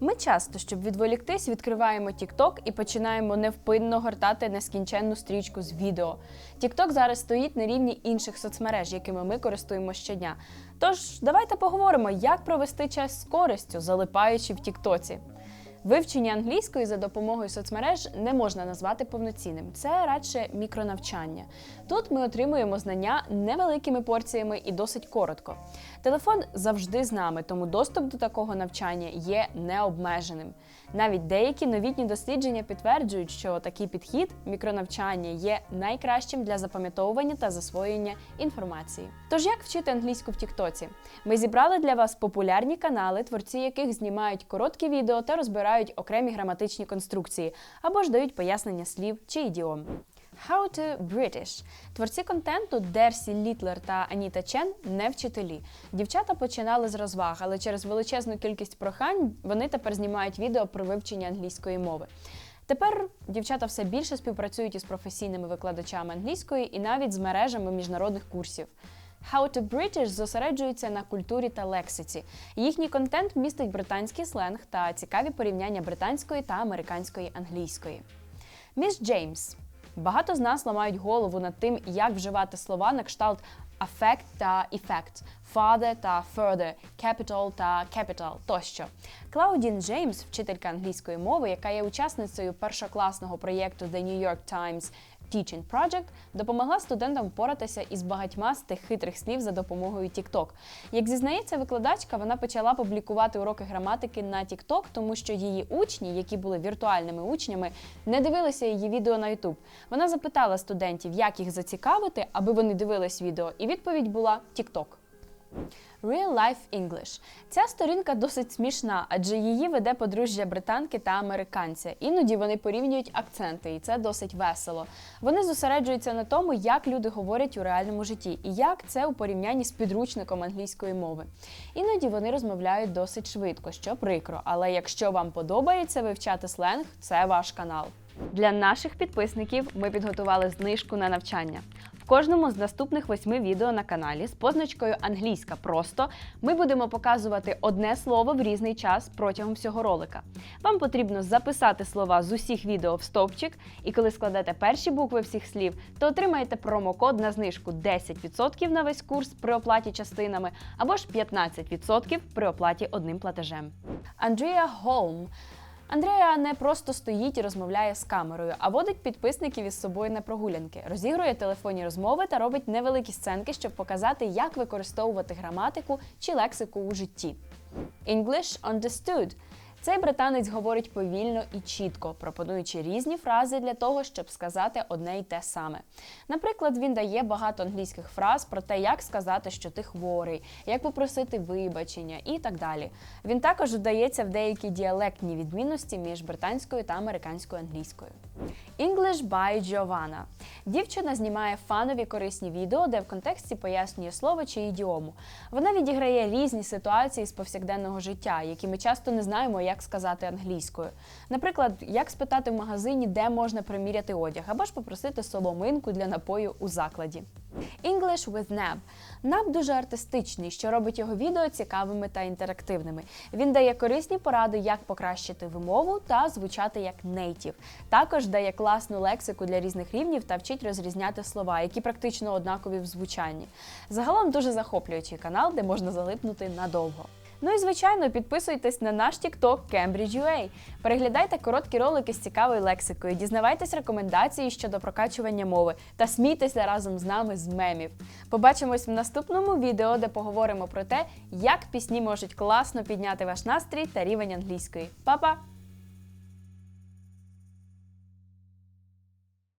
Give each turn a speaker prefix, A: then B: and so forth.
A: Ми часто, щоб відволіктись, відкриваємо TikTok і починаємо невпинно гортати нескінченну стрічку з відео. TikTok зараз стоїть на рівні інших соцмереж, якими ми користуємося щодня. Тож давайте поговоримо, як провести час з користю, залипаючи в Тіктоці. Вивчення англійської за допомогою соцмереж не можна назвати повноцінним. Це радше мікронавчання. Тут ми отримуємо знання невеликими порціями і досить коротко. Телефон завжди з нами, тому доступ до такого навчання є необмеженим. Навіть деякі новітні дослідження підтверджують, що такий підхід мікронавчання є найкращим для запам'ятовування та засвоєння інформації. Тож як вчити англійську в Тіктоці? Ми зібрали для вас популярні канали, творці яких знімають короткі відео та розбирають окремі граматичні конструкції або ж дають пояснення слів чи ідіом. How to British. Творці контенту Дерсі Літлер та Аніта Чен не вчителі. Дівчата починали з розваг, але через величезну кількість прохань вони тепер знімають відео про вивчення англійської мови. Тепер дівчата все більше співпрацюють із професійними викладачами англійської і навіть з мережами міжнародних курсів. How to British зосереджується на культурі та лексиці. Їхній контент містить британський сленг та цікаві порівняння британської та американської англійської. Міс Джеймс. Багато з нас ламають голову над тим, як вживати слова на кшталт affect та effect, father та further, capital та capital тощо. Клаудін Джеймс, вчителька англійської мови, яка є учасницею першокласного проєкту The New York Times Teaching Project, допомогла студентам впоратися із багатьма з тих хитрих слів за допомогою TikTok. Як зізнається викладачка, вона почала публікувати уроки граматики на TikTok, тому що її учні, які були віртуальними учнями, не дивилися її відео на YouTube. Вона запитала студентів, як їх зацікавити, аби вони дивились відео, і відповідь була TikTok. Real Life English. Ця сторінка досить смішна, адже її веде подружжя британки та американця. Іноді вони порівнюють акценти, і це досить весело. Вони зосереджуються на тому, як люди говорять у реальному житті, і як це у порівнянні з підручником англійської мови. Іноді вони розмовляють досить швидко, що прикро. Але якщо вам подобається вивчати сленг, це ваш канал. Для наших підписників ми підготували знижку на навчання. Кожному з наступних восьми відео на каналі з позначкою Англійська просто ми будемо показувати одне слово в різний час протягом всього ролика. Вам потрібно записати слова з усіх відео в стовпчик, і коли складете перші букви всіх слів, то отримаєте промокод на знижку 10% на весь курс при оплаті частинами або ж 15% при оплаті одним платежем. Андрія Холм. Андрея не просто стоїть і розмовляє з камерою, а водить підписників із собою на прогулянки, розігрує телефонні розмови та робить невеликі сценки, щоб показати, як використовувати граматику чи лексику у житті. English understood. Цей британець говорить повільно і чітко, пропонуючи різні фрази для того, щоб сказати одне й те саме. Наприклад, він дає багато англійських фраз про те, як сказати, що ти хворий, як попросити вибачення і так далі. Він також вдається в деякі діалектні відмінності між британською та американською англійською. English by Giovanna. Дівчина знімає фанові корисні відео, де в контексті пояснює слово чи ідіому. Вона відіграє різні ситуації з повсякденного життя, які ми часто не знаємо, як сказати англійською. Наприклад, як спитати в магазині, де можна приміряти одяг, або ж попросити соломинку для напою у закладі. English with Nab. Наб дуже артистичний, що робить його відео цікавими та інтерактивними. Він дає корисні поради, як покращити вимову та звучати як нейтів. Також дає класну лексику для різних рівнів та вчить розрізняти слова, які практично однакові в звучанні. Загалом дуже захоплюючий канал, де можна залипнути надовго. Ну і звичайно, підписуйтесь на наш TikTok Cambridge.ua. Переглядайте короткі ролики з цікавою лексикою, дізнавайтесь рекомендації щодо прокачування мови та смійтеся разом з нами з мемів. Побачимось в наступному відео, де поговоримо про те, як пісні можуть класно підняти ваш настрій та рівень англійської. Па-па!